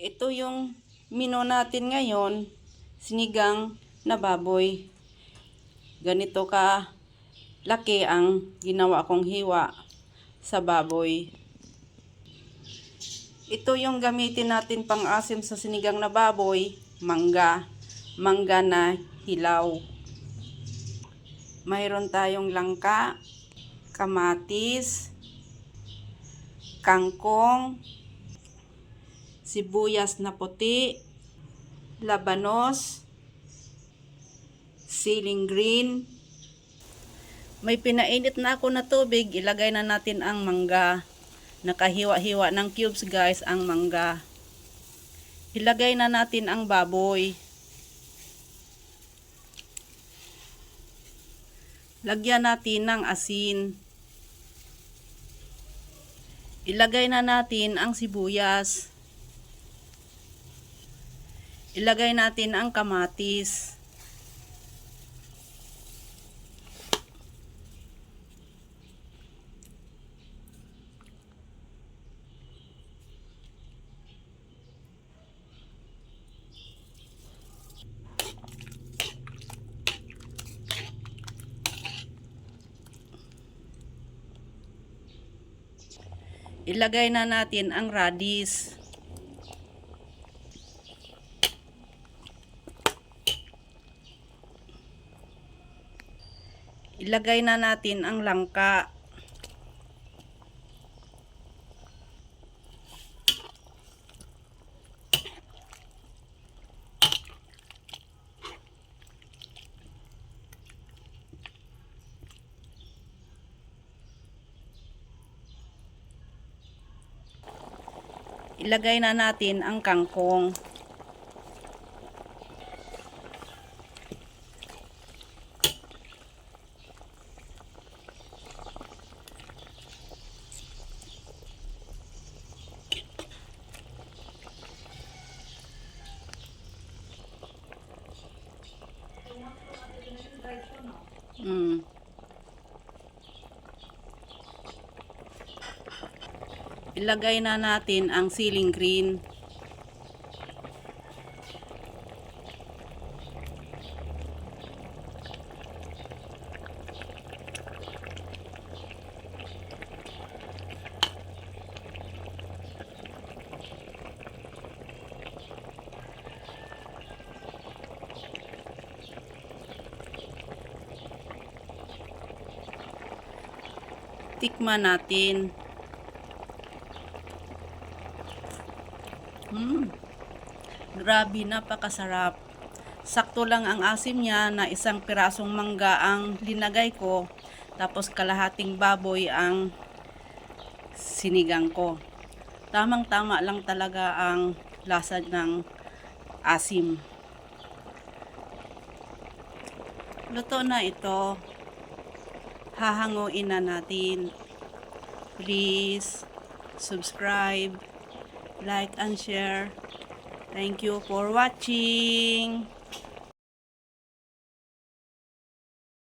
Ito yung menu natin ngayon, sinigang na baboy. Ganito ka laki ang ginawa kong hiwa sa baboy. Ito yung gamitin natin pang asim sa sinigang na baboy, mangga. Mangga na hilaw. Mayroon tayong langka, kamatis, kangkong, sibuyas na puti, labanos, siling green. May pinainit na ako na tubig, ilagay na natin ang mangga. Nakahiwa-hiwa ng cubes guys ang mangga. Ilagay na natin ang baboy. Lagyan natin ng asin. Ilagay na natin ang sibuyas. Ilagay natin ang kamatis. Ilagay na natin ang radish. Ilagay na natin ang langka. Ilagay na natin ang kangkong. Mm. Ilagay na natin ang ceiling green. Tikman natin. Hmm. Grabe, napakasarap. Sakto lang ang asim niya na isang pirasong mangga ang linagay ko. Tapos kalahating baboy ang sinigang ko. Tamang-tama lang talaga ang lasa ng asim. Luto na ito. Hahanguin na natin. Please subscribe like and share. Thank you for watching.